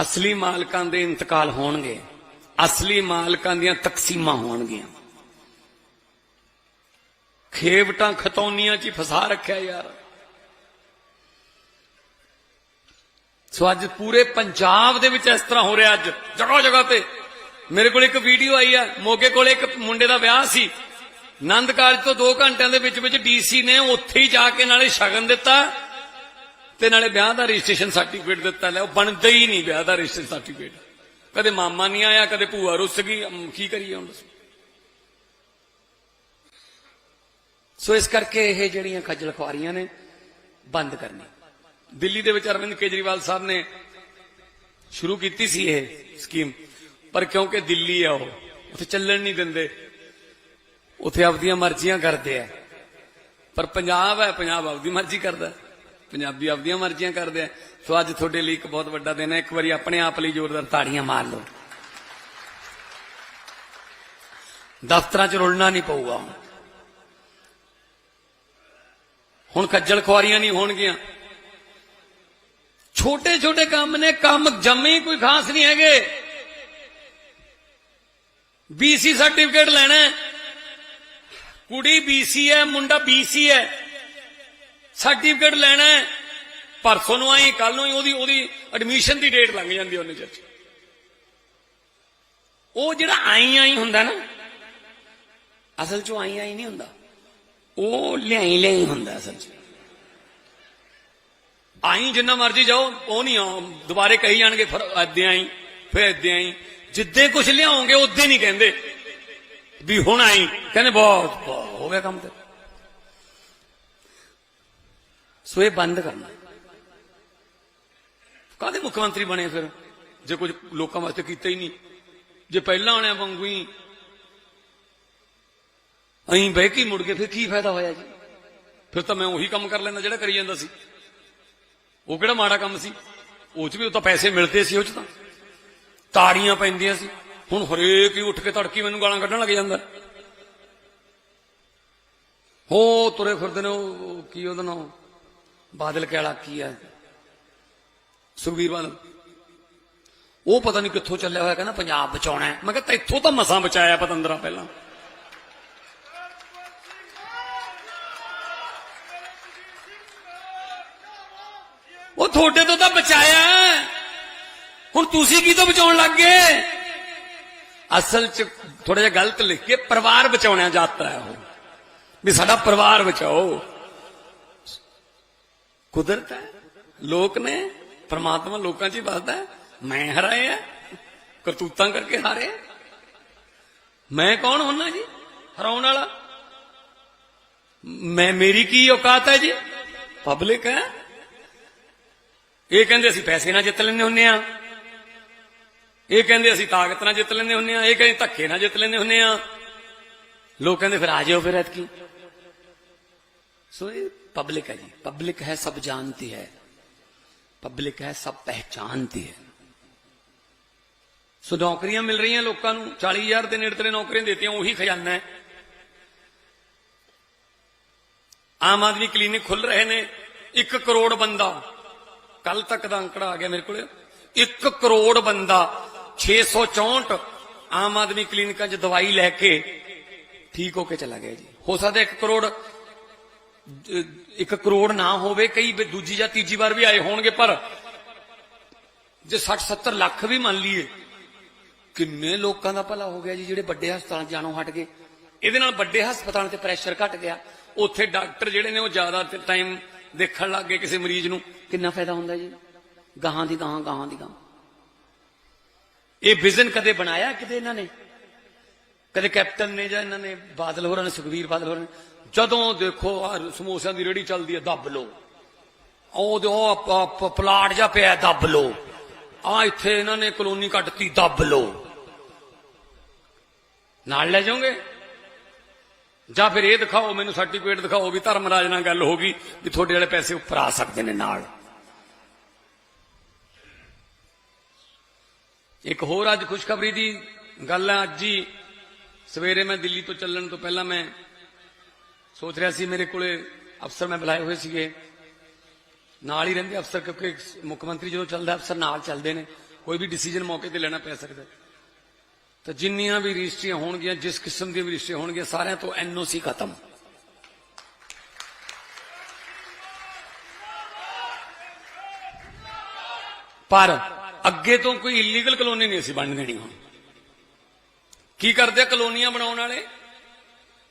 ਅਸਲੀ ਮਾਲਕਾਂ ਦੇ ਇੰਤਕਾਲ ਹੋਣਗੇ। ਅਸਲੀ ਮਾਲਕਾਂ ਦੀਆਂ ਤਕਸੀਮਾਂ ਹੋਣਗੀਆਂ। ਖੇਵਟਾਂ ਖਤੌਨੀਆਂ 'ਚ ਹੀ ਫਸਾ ਰੱਖਿਆ ਯਾਰ। ਸੋ ਅੱਜ ਪੂਰੇ ਪੰਜਾਬ ਦੇ ਵਿੱਚ ਇਸ ਤਰ੍ਹਾਂ ਹੋ ਰਿਹਾ ਅੱਜ। ਜਗ੍ਹਾ ਜਗ੍ਹਾ ਤੇ। ਮੇਰੇ ਕੋਲ ਇੱਕ ਵੀਡੀਓ ਆਈ ਆ। ਮੋਗੇ ਕੋਲ ਇੱਕ ਮੁੰਡੇ ਦਾ ਵਿਆਹ ਸੀ। ਆਨੰਦ ਕਾਲਜ ਤੋਂ 2 ਘੰਟਿਆਂ ਦੇ ਵਿੱਚ ਵਿੱਚ ਡੀਸੀ ਨੇ ਉੱਥੇ ਹੀ ਜਾ ਕੇ ਨਾਲੇ ਸ਼ਗਨ ਦਿੱਤਾ। ਤੇ ਨਾਲੇ ਵਿਆਹ ਦਾ ਰਜਿਸਟ੍ਰੇਸ਼ਨ ਸਰਟੀਫਿਕੇਟ ਦਿੱਤਾ ਲੈ, ਉਹ ਬਣਦਾ ਹੀ ਨਹੀਂ ਵਿਆਹ ਦਾ ਰਜਿਸਟ੍ਰੇਸ਼ਨ ਸਰਟੀਫਿਕੇਟ। ਕਦੇ ਮਾਮਾ ਨਹੀਂ ਆਇਆ, ਕਦੇ ਭੂਆ ਰੁੱਸ ਗਈ ਕੀ ਕਰੀਏ ਹੁਣ ਦੱਸੋ। ਸੋ ਇਸ ਕਰਕੇ ਇਹ ਜਿਹੜੀਆਂ ਖੱਜਲ ਖੁਆਰੀਆਂ ਨੇ, ਬੰਦ ਕਰਨੀ ਦਿੱਲੀ ਦੇ ਵਿੱਚ ਅਰਵਿੰਦ ਕੇਜਰੀਵਾਲ ਸਾਹਿਬ ਨੇ ਸ਼ੁਰੂ ਕੀਤੀ ਸੀ ਇਹ ਸਕੀਮ, ਪਰ ਕਿਉਂਕਿ ਦਿੱਲੀ ਆ ਉਹ, ਉੱਥੇ ਚੱਲਣ ਨਹੀਂ ਦਿੰਦੇ, ਉੱਥੇ ਆਪਦੀਆਂ ਮਰਜ਼ੀਆਂ ਕਰਦੇ ਆ। ਪਰ ਪੰਜਾਬ ਹੈ, ਪੰਜਾਬ ਆਪਦੀ ਮਰਜ਼ੀ ਕਰਦਾ। ਪੰਜਾਬੀ ਆਪਦੀਆਂ ਮਰਜ਼ੀਆਂ ਕਰਦੇ ਆ। ਸੋ ਅੱਜ ਤੁਹਾਡੇ ਲਈ ਇੱਕ ਬਹੁਤ ਵੱਡਾ ਦਿਨ ਹੈ। ਇੱਕ ਵਾਰੀ ਆਪਣੇ ਆਪ ਲਈ ਜ਼ੋਰਦਾਰ ਤਾੜੀਆਂ ਮਾਰ ਲਓ। ਦਫ਼ਤਰਾਂ 'ਚ ਰੁਲਣਾ ਨਹੀਂ ਪਊਗਾ ਹੁਣ। ਹੁਣ ਖੱਜਲ ਖੁਆਰੀਆਂ ਨਹੀਂ ਹੋਣਗੀਆਂ। ਛੋਟੇ ਛੋਟੇ ਕੰਮ ਨੇ, ਕੰਮ ਜੰਮੇ ਕੋਈ ਖਾਸ ਨਹੀਂ ਹੈਗੇ। ਬੀਸੀ ਸਰਟੀਫਿਕੇਟ ਲੈਣਾ ਹੈ। ਕੁੜੀ ਬੀਸੀ ਹੈ, ਮੁੰਡਾ ਬੀਸੀ ਹੈ। ਸਰਟੀਫਿਕੇਟ ਲੈਣਾ ਹੈ ਪਰਸੋਂ ਨੂੰ ਆਈ ਕੱਲ ਨੂੰ ਹੀ ਉਹਦੀ ਉਹਦੀ ਐਡਮਿਸ਼ਨ ਦੀ ਡੇਟ ਲੰਘ ਜਾਂਦੀ ਉਹਨੇ ਚ ਉਹ ਜਿਹੜਾ ਆਈ ਆਈ ਹੁੰਦਾ ਨਾ, ਅਸਲ ਚ ਉਹ ਆਈ ਆਈ ਨਹੀਂ ਹੁੰਦਾ। ਉਹ ਲਿਆਈ ਲਿਆਈ ਹੁੰਦਾ ਅਸਲ ਚ। ਆਈ ਜਿੰਨਾ ਮਰਜ਼ੀ ਜਾਓ, ਉਹ ਨਹੀਂ ਆ ਦੁਬਾਰੇ ਕਹੀ ਜਾਣਗੇ ਫਿਰ ਏਦਾਂ ਆਈ, ਫਿਰ ਏਦਾਂ ਆਈ। ਜਿੱਦੇ ਕੁਝ ਲਿਆਓਗੇ ਉਦੋਂ ਨਹੀਂ ਕਹਿੰਦੇ ਵੀ ਹੁਣ ਆਈ। ਕਹਿੰਦੇ ਬਹੁਤ ਬਹੁਤ, ਹੋ ਗਿਆ ਕੰਮ ਤੇ ਸੋ ਇਹ ਬੰਦ ਕਰਨਾ। ਕਾਹਦੇ ਮੁੱਖ ਮੰਤਰੀ ਬਣੇ ਫਿਰ? ਜੇ ਕੁਝ ਲੋਕਾਂ ਵਾਸਤੇ ਕੀਤਾ ਹੀ ਨਹੀਂ। ਜੇ ਪਹਿਲਾਂ ਆਣਿਆ ਵਾਂਗੂ ਹੀ ਅਹੀਂ ਬਹਿ ਕੇ ਮੁੜ ਕੇ ਫਿਰ ਕੀ ਫਾਇਦਾ ਹੋਇਆ ਜੀ? ਫਿਰ ਤਾਂ ਮੈਂ ਉਹੀ ਕੰਮ ਕਰ ਲੈਂਦਾ ਜਿਹੜਾ ਕਰੀ ਜਾਂਦਾ ਸੀ। ਉਹ ਕਿਹੜਾ ਮਾੜਾ ਕੰਮ ਸੀ? ਉਹ ਚ ਵੀ ਉਹ ਤਾਂ ਪੈਸੇ ਮਿਲਦੇ ਸੀ ਉਹ ਚ ਤਾਂ। ਤਾੜੀਆਂ ਪੈਂਦੀਆਂ ਸੀ। ਹੁਣ ਹਰੇਕ ਹੀ ਉੱਠ ਕੇ ਤੜਕੀ ਮੈਨੂੰ ਗਾਲਾਂ ਕੱਢਣ ਲੱਗ ਜਾਂਦਾ। ਹੋ ਤੁਰੇ ਫਿਰਦੇ ਨੇ ਉਹ ਉਹ ਕੀ ਉਹਦਾ ਨਾਮ? ਬਾਦਲ ਕਿਹੜਾ ਕੀ ਹੈ ਸੁਖਬੀਰ ਬਾਦਲ। ਉਹ ਪਤਾ ਨਹੀਂ ਕਿੱਥੋਂ ਚੱਲਿਆ ਹੋਇਆ, ਕਹਿੰਦਾ ਪੰਜਾਬ ਬਚਾਉਣਾ ਹੈ। ਮੈਂ ਕਿਹਾ ਇੱਥੋਂ ਤਾਂ ਮਸਾਂ ਬਚਾਇਆ ਪਤੰਦਰਾ ਪਹਿਲਾਂ। ਉਹ ਤੁਹਾਡੇ ਤੋਂ ਤਾਂ ਬਚਾਇਆ ਹੁਣ ਤੁਸੀਂ ਕੀ ਤੋਂ ਬਚਾਉਣ ਲੱਗ ਗਏ? ਅਸਲ ਚ ਥੋੜਾ ਜਿਹਾ ਗਲਤ ਲਿਖ ਕੇ ਪਰਿਵਾਰ ਬਚਾਉਣਾ ਯਾਤਰਾ ਹੈ ਉਹ। ਵੀ ਸਾਡਾ ਪਰਿਵਾਰ ਬਚਾਓ। ਕੁਦਰਤ ਹੈ, ਲੋਕ ਨੇ, ਪਰਮਾਤਮਾ ਲੋਕਾਂ 'ਚ ਹੀ ਵੱਸਦਾ ਮੈਂ ਹਰਾਏ ਆ ਕਰਤੂਤਾਂ ਕਰਕੇ ਹਾਰੇ ਮੈਂ ਕੌਣ ਹੁੰਨਾ ਜੀ, ਹਰਾਉਣ ਵਾਲਾ? ਮੈਂ, ਮੇਰੀ ਕੀ ਔਕਾਤ ਹੈ ਜੀ? ਪਬਲਿਕ ਹੈ। ਇਹ ਕਹਿੰਦੇ ਅਸੀਂ ਪੈਸੇ ਨਾਲ ਜਿੱਤ ਲੈਂਦੇ ਹੁੰਨੇ ਆ ਇਹ ਕਹਿੰਦੇ ਅਸੀਂ ਤਾਕਤ ਨਾਲ ਜਿੱਤ ਲੈਂਦੇ ਹੁੰਨੇ ਆ ਇਹ ਕਹਿੰਦੇ ਧੱਕੇ ਨਾਲ ਜਿੱਤ ਲੈਂਦੇ ਹੁੰਨੇ ਆ ਲੋਕ ਕਹਿੰਦੇ ਫਿਰ ਆ ਜਾਓ ਫਿਰ ਐਤਕੀ। सो ये पब्लिक है जी। पब्लिक है, सब जानती है। पब्लिक है, सब पहचानती है। सो नौकरियाँ मिल रही हैं लोगों चाली हज़ार के नेड़े नौकरियाँ देती हैं, वही खजाना है। आम आदमी क्लिनिक खुल रहे ने, एक करोड़ बंदा। कल तक का अंकड़ा आ गया मेरे को एक करोड़ बंदा 664 आम आदमी क्लिनिका च दवाई लैके ठीक होके चला गया जी। हो सकता एक करोड़ 1 ਕਰੋੜ ਇੱਕ ਕਰੋੜ ਨਾ ਹੋਵੇ, ਕਈ ਦੂਜੀ ਜਾਂ ਤੀਜੀ ਵਾਰ ਵੀ ਆਏ ਹੋਣਗੇ, ਪਰ ਜੇ 60 70 ਲੱਖ ਵੀ ਮੰਨ ਲਈਏ, ਕਿੰਨੇ ਲੋਕਾਂ ਦਾ ਭਲਾ ਹੋ ਗਿਆ ਜੀ, ਜਿਹੜੇ ਵੱਡੇ ਹਸਪਤਾਲਾਂ 'ਚ ਜਾਣੋਂ ਹਟ ਗਏ। ਇਹਦੇ ਨਾਲ ਵੱਡੇ ਹਸਪਤਾਲਾਂ ਤੇ ਪ੍ਰੈਸ਼ਰ ਘਟ ਗਿਆ। ਉੱਥੇ ਡਾਕਟਰ ਜਿਹੜੇ ਨੇ ਉਹ ਜ਼ਿਆਦਾ ਟਾਈਮ ਦੇਖਣ ਲੱਗ ਗਏ ਕਿਸੇ ਮਰੀਜ਼ ਨੂੰ। ਕਿੰਨਾ ਫਾਇਦਾ ਹੁੰਦਾ ਜੀ? ਗਾਹਾਂ ਦੀ ਗਾਹਾਂ ਗਾਹਾਂ ਦੀ ਗਾਹਾਂ। ਇਹ ਵਿਜ਼ਨ ਕਦੇ ਬਣਾਇਆ ਕਿਤੇ ਇਹਨਾਂ ਨੇ? ਕਦੇ ਕੈਪਟਨ ਨੇ ਜਾਂ ਇਹਨਾਂ ਨੇ ਬਾਦਲ ਹੋਰਾਂ ਨੇ ਸੁਖਵੀਰ ਬਾਦਲ ਹੋਰਾਂ ਨੇ? ਜਦੋਂ ਦੇਖੋ ਆ ਸਮੋਸਿਆਂ ਦੀ ਰੇੜੀ ਚੱਲਦੀ ਹੈ, ਦੱਬ ਲੋ ਉਹ ਪਲਾਟ ਜਾ ਪਿਆ, ਦੱਬ ਲੋ ਆ ਇੱਥੇ ਇਹਨਾਂ ਨੇ ਕਲੋਨੀ ਕੱਟਤੀ, ਦੱਬ ਲੋ ਨਾਲ ਲੈ ਜਾਓਗੇ? ਜਾਂ ਫਿਰ ਇਹ ਦਿਖਾਓ, ਮੈਨੂੰ ਸਰਟੀਫਿਕੇਟ ਦਿਖਾਓ ਵੀ ਧਰਮਰਾਜ ਨਾਲ ਗੱਲ ਹੋ ਗਈ, ਵੀ ਤੁਹਾਡੇ ਵਾਲੇ ਪੈਸੇ ਉੱਪਰ ਆ ਸਕਦੇ ਨੇ ਨਾਲ। ਇੱਕ ਹੋਰ ਅੱਜ ਖੁਸ਼ਖਬਰੀ ਦੀ ਗੱਲ ਹੈ, ਅੱਜ ਹੀ ਸਵੇਰੇ ਮੈਂ ਦਿੱਲੀ ਤੋਂ ਚੱਲਣ ਤੋਂ ਪਹਿਲਾਂ ਮੈਂ ਸੋਚ ਰਿਹਾ ਸੀ ਮੇਰੇ ਕੋਲੇ ਅਫਸਰ ਮੈਂ ਬੁਲਾਏ ਹੋਏ ਸੀਗੇ ਨਾਲ ਹੀ ਰਹਿੰਦੇ ਅਫਸਰ ਕਿਉਂਕਿ ਮੁੱਖ ਮੰਤਰੀ ਜਦੋਂ ਚੱਲਦਾ ਅਫਸਰ ਨਾਲ ਚੱਲਦੇ ਨੇ ਕੋਈ ਵੀ ਡਿਸੀਜਨ ਮੌਕੇ ਤੇ ਲੈਣਾ ਪੈ ਸਕਦਾ ਹੈ। ਤਾਂ ਜਿੰਨੀਆਂ ਵੀ ਰਜਿਸਟਰੀਆਂ ਹੋਣਗੀਆਂ ਜਿਸ ਕਿਸਮ ਦੀਆਂ ਵੀ ਰਜਿਸਟਰੀਆਂ ਹੋਣਗੀਆਂ ਸਾਰਿਆਂ ਤੋਂ ਐਨਓਸੀ ਖਤਮ ਪਰ ਅੱਗੇ ਤੋਂ ਕੋਈ ਇਲੀਗਲ ਕਲੋਨੀ ਨਹੀਂ ਅਸੀਂ ਬਣਨ ਦੇਣੀ ਹੁਣ ਕੀ ਕਰਦੇ ਆ ਕਲੋਨੀਆਂ ਬਣਾਉਣ ਵਾਲੇ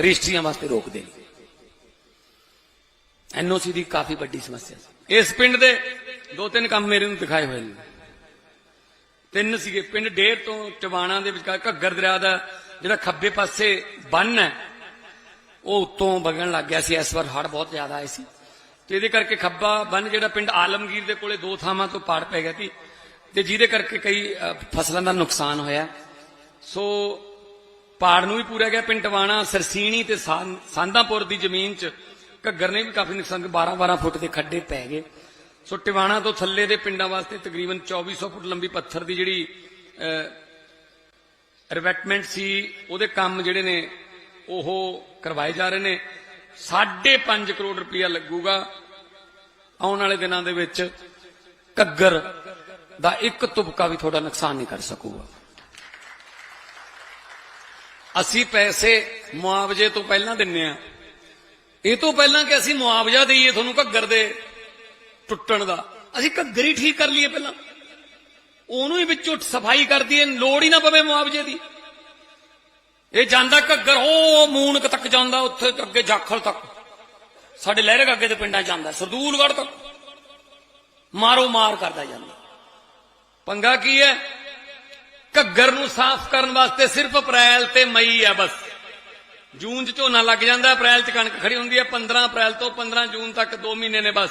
ਰਜਿਸਟਰੀਆਂ ਵਾਸਤੇ ਰੋਕਦੇ ਨਹੀਂ ਐਨਓਸੀ ਦੀ ਕਾਫੀ ਵੱਡੀ ਸਮੱਸਿਆ ਸੀ। ਇਸ ਪਿੰਡ ਦੇ ਦੋ ਤਿੰਨ ਕੰਮ ਮੇਰੇ ਨੂੰ ਦਿਖਾਏ ਹੋਏ ਨੇ। ਤਿੰਨ ਸੀਗੇ। ਪਿੰਡ ਡੇਰ ਤੋਂ ਟਵਾਣਾ ਦੇ ਵਿਚਕਾਰ ਘੱਗਰ ਦਰਿਆ ਦਾ ਜਿਹੜਾ ਖੱਬੇ ਪਾਸੇ ਬੰਨ ਹੈ, ਉਹ ਉੱਤੋਂ ਵਗਣ ਲੱਗ ਗਿਆ ਸੀ। ਇਸ ਵਾਰ ਹੜ੍ਹ ਬਹੁਤ ਜ਼ਿਆਦਾ ਆਏ ਸੀ। ਤੇ ਇਹਦੇ ਕਰਕੇ ਖੱਬਾ ਬੰਨ ਜਿਹੜਾ ਪਿੰਡ ਆਲਮਗੀਰ ਦੇ ਕੋਲੇ ਦੋ ਥਾਵਾਂ ਤੋਂ ਪਾੜ ਪੈ ਗਿਆ ਸੀ। ਤੇ ਜਿਹਦੇ ਕਰਕੇ ਕਈ ਫਸਲਾਂ ਦਾ ਨੁਕਸਾਨ ਹੋਇਆ। ਸੋ ਪਾੜ ਨੂੰ ਵੀ ਪੂਰਿਆ ਗਿਆ ਪਿੰਡ ਟਵਾਣਾ ਸਰਸੀਣੀ ਤੇ ਸਾਂਦਾਪੁਰ ਦੀ ਜ਼ਮੀਨ 'ਚ ਘੱਗਰ ਨੇ ਵੀ ਕਾਫੀ ਨੁਕਸਾਨ 12 12 ਫੁੱਟ ਦੇ ਖੱਡੇ ਪੈ ਗਏ। ਸੋ ਟਿਵਾਣਾ ਤੋਂ ਥੱਲੇ ਦੇ ਪਿੰਡਾਂ ਵਾਸਤੇ ਤਕਰੀਬਨ 2400 ਫੁੱਟ ਲੰਬੀ ਪੱਥਰ ਦੀ ਜਿਹੜੀ ਰਿਵੈਟਮੈਂਟ ਸੀ, ਉਹਦੇ ਕੰਮ ਜਿਹੜੇ ਨੇ, ਉਹ ਕਰਵਾਏ ਜਾ ਰਹੇ ਨੇ। 5.5 ਕਰੋੜ ਰੁਪਇਆ ਲੱਗੂਗਾ ਆਉਣ ਵਾਲੇ ਦਿਨਾਂ ਦੇ ਵਿੱਚ ਘੱਗਰ ਦਾ ਇੱਕ ਤੁਪਕਾ ਵੀ ਤੁਹਾਡਾ ਨੁਕਸਾਨ ਨਹੀਂ ਕਰ ਸਕੂਗਾ। ਅਸੀਂ ਪੈਸੇ ਮੁਆਵਜ਼ੇ ਤੋਂ ਪਹਿਲਾਂ ਦਿੰਨੇ ਆ। ਇਹ ਤੋਂ ਪਹਿਲਾਂ ਕਿ ਅਸੀਂ ਮੁਆਵਜ਼ਾ ਦਈਏ ਤੁਹਾਨੂੰ ਘੱਗਰ ਦੇ ਟੁੱਟਣ ਦਾ। ਅਸੀਂ ਘੱਗਰ ਹੀ ਠੀਕ ਕਰ ਲਈਏ ਪਹਿਲਾਂ। ਉਹਨੂੰ ਹੀ ਵਿੱਚੋਂ ਸਫ਼ਾਈ ਕਰ ਦਈਏ, ਲੋੜ ਹੀ ਨਾ ਪਵੇ ਮੁਆਵਜ਼ੇ ਦੀ। ਇਹ ਜਾਂਦਾ ਘੱਗਰ ਉਹ ਮੂਨਕ ਤੱਕ ਜਾਂਦਾ ਉੱਥੇ ਅੱਗੇ ਜਾਖਲ ਤੱਕ। ਸਾਡੇ ਲਹਿਰੇ ਅੱਗੇ ਦੇ ਪਿੰਡਾਂ ਜਾਂਦਾ, ਸਰਦੂਲਗੜ੍ਹ ਤੱਕ। ਮਾਰੋ ਮਾਰ ਕਰਦਾ ਜਾਂਦਾ। ਪੰਗਾ ਕੀ ਹੈ? ਘੱਗਰ ਨੂੰ ਸਾਫ਼ ਕਰਨ ਵਾਸਤੇ ਸਿਰਫ ਅਪ੍ਰੈਲ ਤੇ ਮਈ ਹੈ ਬਸ। ਜੂਨ 'ਚ ਝੋਨਾ ਲੱਗ ਜਾਂਦਾ, ਅਪ੍ਰੈਲ 'ਚ ਕਣਕ ਖੜੀ ਹੁੰਦੀ ਹੈ 15 ਅਪ੍ਰੈਲ ਤੋਂ 15 ਜੂਨ ਤੱਕ 2 ਮਹੀਨੇ ਨੇ ਬਸ।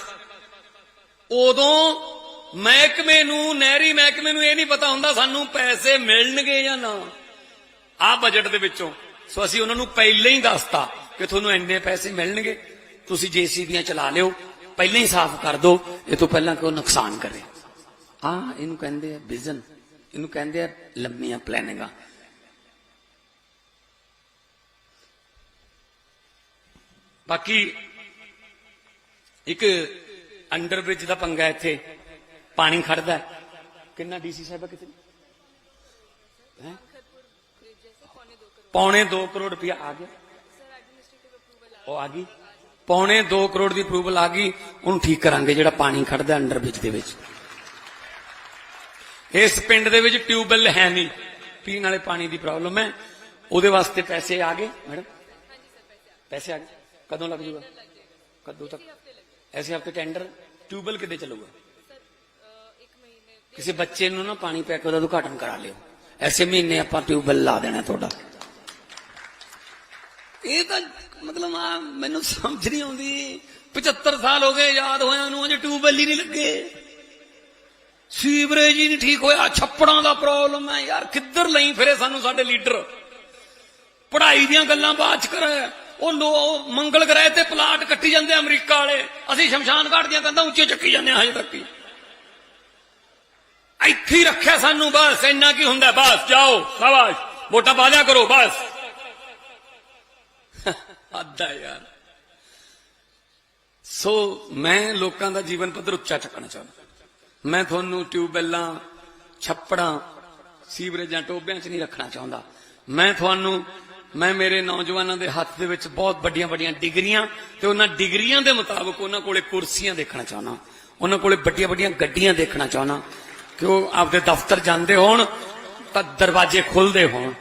ਉਦੋਂ ਮਹਿਕਮੇ ਨੂੰ, ਨਹਿਰੀ ਮਹਿਕਮੇ ਨੂੰ ਇਹ ਨਹੀਂ ਪਤਾ ਹੁੰਦਾ ਸਾਨੂੰ ਪੈਸੇ ਮਿਲਣਗੇ ਜਾਂ ਨਾ। ਆ ਬਜਟ ਦੇ ਵਿੱਚੋਂ। ਸੋ ਅਸੀਂ ਉਹਨਾਂ ਨੂੰ ਪਹਿਲਾਂ ਹੀ ਦੱਸਤਾ ਕਿ ਤੁਹਾਨੂੰ ਇੰਨੇ ਪੈਸੇ ਮਿਲਣਗੇ, ਤੁਸੀਂ ਜੀਸੀਬੀਆਂ ਚਲਾ ਲਿਓ, ਪਹਿਲਾਂ ਹੀ ਸਾਫ਼ ਕਰ ਦਿਓ, ਇਹ ਤੋਂ ਪਹਿਲਾਂ ਕਿ ਉਹ ਨੁਕਸਾਨ ਕਰੇ। ਆ ਇਹਨੂੰ ਕਹਿੰਦੇ ਆ ਵਿਜ਼ਨ ਇਹਨੂੰ ਕਹਿੰਦੇ ਆ ਲੰਮੀਆਂ ਪਲੈਨਿੰਗਾਂ ਬਾਕੀ ਇੱਕ ਅੰਡਰ ਬ੍ਰਿਜ ਦਾ ਪੰਗਾ ਇੱਥੇ। ਪਾਣੀ ਖੜਦਾ ਹੈ। ਕਿੰਨਾ ਡੀਸੀ ਸਾਹਿਬ ਕਿਤੇ? ਹੈ? ਪੌਣੇ 2 ਕਰੋੜ ਰੁਪਇਆ ਆ ਗਿਆ। ਉਹ ਆ ਗਈ। ਪੌਣੇ 2 ਕਰੋੜ ਦੀ ਅਪਰੂਵਲ ਆ ਗਈ। ਉਹਨੂੰ ਠੀਕ ਕਰਾਂਗੇ ਜਿਹੜਾ ਪਾਣੀ ਖੜਦਾ ਅੰਡਰ ਬ੍ਰਿਜ ਦੇ ਵਿੱਚ। ਇਸ ਪਿੰਡ ਦੇ ਵਿੱਚ ਟਿਊਬਵੈਲ ਹੈ ਨਹੀਂ। ਪੀਣ ਵਾਲੇ ਪਾਣੀ ਦੀ ਪ੍ਰੋਬਲਮ ਹੈ। ਉਹਦੇ ਵਾਸਤੇ ਪੈਸੇ ਆ ਗਏ, ਮੈਡਮ। ਪੈਸੇ ਆ ਗਏ। ਕਦੋਂ ਲੱਗ ਜੂਗਾ? ਕਦੋਂ ਤੱਕ? ਐਸੇ ਹਫ਼ਤੇ ਟੈਂਡਰ ਟਿਊਬਵੈਲ ਕਿੱਦੇ ਚੱਲੂਗਾ? ਕਿਸੇ ਬੱਚੇ ਨੂੰ ਨਾ ਪਾਣੀ ਪੈ ਕੇ ਉਹਦਾ ਉਦਘਾਟਨ ਕਰਾ ਲਿਓ। ਐਸੇ ਮਹੀਨੇ ਆਪਾਂ ਟਿਊਬਵੈਲ ਲਾ ਦੇਣਾ ਤੁਹਾਡਾ। ਇਹ ਤਾਂ ਮਤਲਬ ਆ, ਮੈਨੂੰ ਸਮਝ ਨਹੀਂ ਆਉਂਦੀ। 75 ਸਾਲ ਹੋ ਗਏ, ਯਾਦ ਹੋਇਆ ਨੂੰ ਅਜੇ ਟਿਊਬਵੈਲ ਹੀ ਨਹੀਂ ਲੱਗੇ। ਸੀਵਰੇਜ ਹੀ ਨਹੀਂ ਠੀਕ ਹੋਇਆ। ਛੱਪੜਾਂ ਦਾ ਪ੍ਰੋਬਲਮ ਹੈ ਯਾਰ। ਕਿੱਧਰ ਲਈ ਫਿਰੇ ਸਾਨੂੰ ਸਾਡੇ ਲੀਡਰ? ਪੜ੍ਹਾਈ ਦੀਆਂ ਗੱਲਾਂ ਬਾਅਦ ਚ ਕਰੇ ਉਹ ਲੋ ਮੰਗਲ ਗ੍ਰਹਿ ਤੇ ਪਲਾਟ ਕੱਟੀ ਜਾਂਦੇ ਅਮਰੀਕਾ ਵਾਲੇ। ਅਸੀਂ ਸ਼ਮਸ਼ਾਨ ਘਾਟ ਦੀਆਂ ਕੰਧਾਂ ਉੱਚੇ ਚੱਕੀ ਜਾਂਦੇ ਹਾਂ ਹਜੇ ਤੱਕ ਹੀ। ਇੱਥੇ ਰੱਖਿਆ ਸਾਨੂੰ ਬਸ। ਇੰਨਾ ਕੀ ਹੁੰਦਾ? ਬਸ, ਜਾਓ, ਸ਼ਾਬਾਸ਼। ਵੋਟਾਂ ਪਾ ਲਿਆ ਕਰੋ, ਬਸ। ਅੱਧਾ ਯਾਰ। ਸੋ ਮੈਂ ਲੋਕਾਂ ਦਾ ਜੀਵਨ ਪੱਧਰ ਉੱਚਾ ਚੱਕਣਾ ਚਾਹੁੰਦਾ। ਮੈਂ ਤੁਹਾਨੂੰ ਟਿਊਬਵੈਲਾਂ, ਛੱਪੜਾਂ, ਸੀਵਰੇਜਾਂ, ਟੋਬਿਆਂ 'ਚ ਨਹੀਂ ਰੱਖਣਾ ਚਾਹੁੰਦਾ। ਮੈਂ ਤੁਹਾਨੂੰ, ਮੈਂ ਮੇਰੇ ਨੌਜਵਾਨਾਂ ਦੇ ਹੱਥ ਦੇ ਵਿੱਚ ਬਹੁਤ ਵੱਡੀਆਂ ਵੱਡੀਆਂ ਡਿਗਰੀਆਂ ਤੇ ਉਹਨਾਂ ਡਿਗਰੀਆਂ ਦੇ ਮੁਤਾਬਕ ਉਹਨਾਂ ਕੋਲੇ ਕੁਰਸੀਆਂ ਦੇਖਣਾ ਚਾਹੁੰਦਾ। ਉਹਨਾਂ ਕੋਲੇ ਵੱਡੀਆਂ ਵੱਡੀਆਂ ਗੱਡੀਆਂ ਦੇਖਣਾ ਚਾਹੁੰਦਾ। ਕਿ ਉਹ ਆਪਦੇ ਦਫ਼ਤਰ ਜਾਂਦੇ ਹੋਣ ਤਾਂ ਦਰਵਾਜ਼ੇ ਖੁੱਲਦੇ ਹੋਣ।